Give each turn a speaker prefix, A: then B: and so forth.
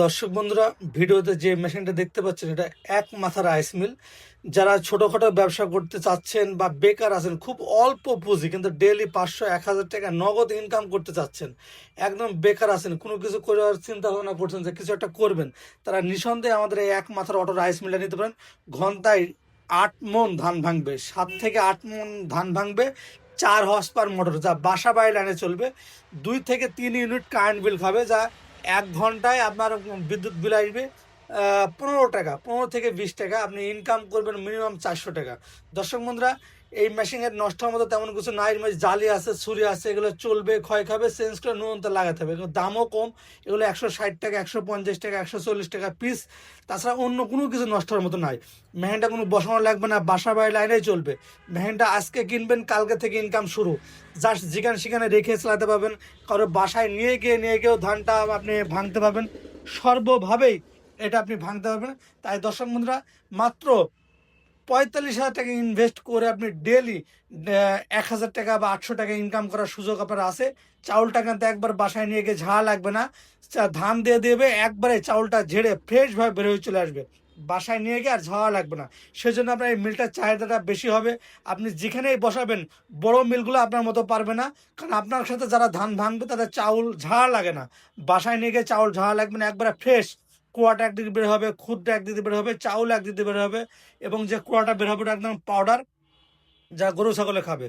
A: দর্শক বন্ধুরা, ভিডিওতে যে মেশিনটা দেখতে পাচ্ছেন, এটা এক মাথার রাইস মিল যারা ছোটোখাটো ব্যবসা করতে চাচ্ছেন বা বেকার আছেন, খুব অল্প পুঁজি, কিন্তু ডেলি পাঁচশো, এক হাজার টাকা নগদ ইনকাম করতে চাচ্ছেন, একদম বেকার আছেন, কোনো কিছু করার চিন্তা ভাবনা করছেন যে কিছু একটা করবেন, তারা নিঃসন্দেহে আমাদের এই এক মাথার অটো রাইস মিলটা নিতে পারেন। ঘন্টায় আট মন ধান ভাঙবে, সাত থেকে আট মন ধান ভাঙবে, চার হর্স পার মোটর যা বাসা বাড়ি লাইনে চলবে। দুই থেকে তিন ইউনিট কারেন্ট বিল খাবে, যা এক ঘন্টায় আপনার বিদ্যুৎ বিল আসবে। পনেরো টাকা, পনেরো থেকে বিশ টাকা আপনি ইনকাম করবেন মিনিমাম চারশো টাকা। দর্শক বন্ধুরা, এই মেশিনের নষ্ট হওয়ার মতো তেমন কিছু নাই। মধ্যে জালি আছে, ছুরি আছে, এগুলো চলবে, ক্ষয় খাবে চেঞ্জ করে নুনতে লাগাতে হবে। এগুলো দামও কম, এগুলো একশো ষাট টাকা, একশো পঞ্চাশ টাকা, একশো চল্লিশ টাকা পিস তাছাড়া অন্য কোনো কিছু নষ্ট হওয়ার মতো নাই। মেহেনটা কোনো বসানো লাগবে না বাসা বাড়ি লাইনেই চলবে। মেহেনটা আজকে কিনবেন, কালকে থেকে ইনকাম শুরু। জাস্ট যেখানে সেখানে রেখে চালাতে পারবেন। কারও বাসায় নিয়ে গিয়ে, নিয়ে গিয়েও ধানটা আপনি ভাঙতে পারবেন। সর্বভাবেই এটা আপনি ভাঙতে পারবেন। তাই দর্শক বন্ধুরা, মাত্র পঁয়তাল্লিশ হাজার টাকা ইনভেস্ট করে আপনি ডেলি এক হাজার টাকা বা আটশো টাকা ইনকাম করার সুযোগ আপনার আছে। চাউলটা কিন্তু একবার বাসায় নিয়ে গিয়ে ঝাড়া লাগবে না। ধান দিয়ে দেবে, একবারে চাউলটা ঝেড়ে ফ্রেশভাবে বের হয়ে চলে আসবে। বাসায় নিয়ে গিয়ে আর ঝাড়া লাগবে না। সেজন্য আপনার এই মিলটার চাহিদাটা বেশি হবে। আপনি যেখানেই বসাবেন, বড় মিলগুলো আপনার মতো পারবে না। কারণ আপনার সাথে যারা ধান ভাঙবে, তাদের চাউল ঝাড়া লাগে না। বাসায় নিয়ে গিয়ে চাউল ঝাড়া লাগবে না, একবারে ফ্রেশ কুয়াটা একদিকে বের হবে, খুদটা একদিকে বের হবে, চাউল একদিকে বের হবে এবং যে কোয়াটা বের হবে ওটা একদম পাউডার যা গরু ছাগলে খাবে।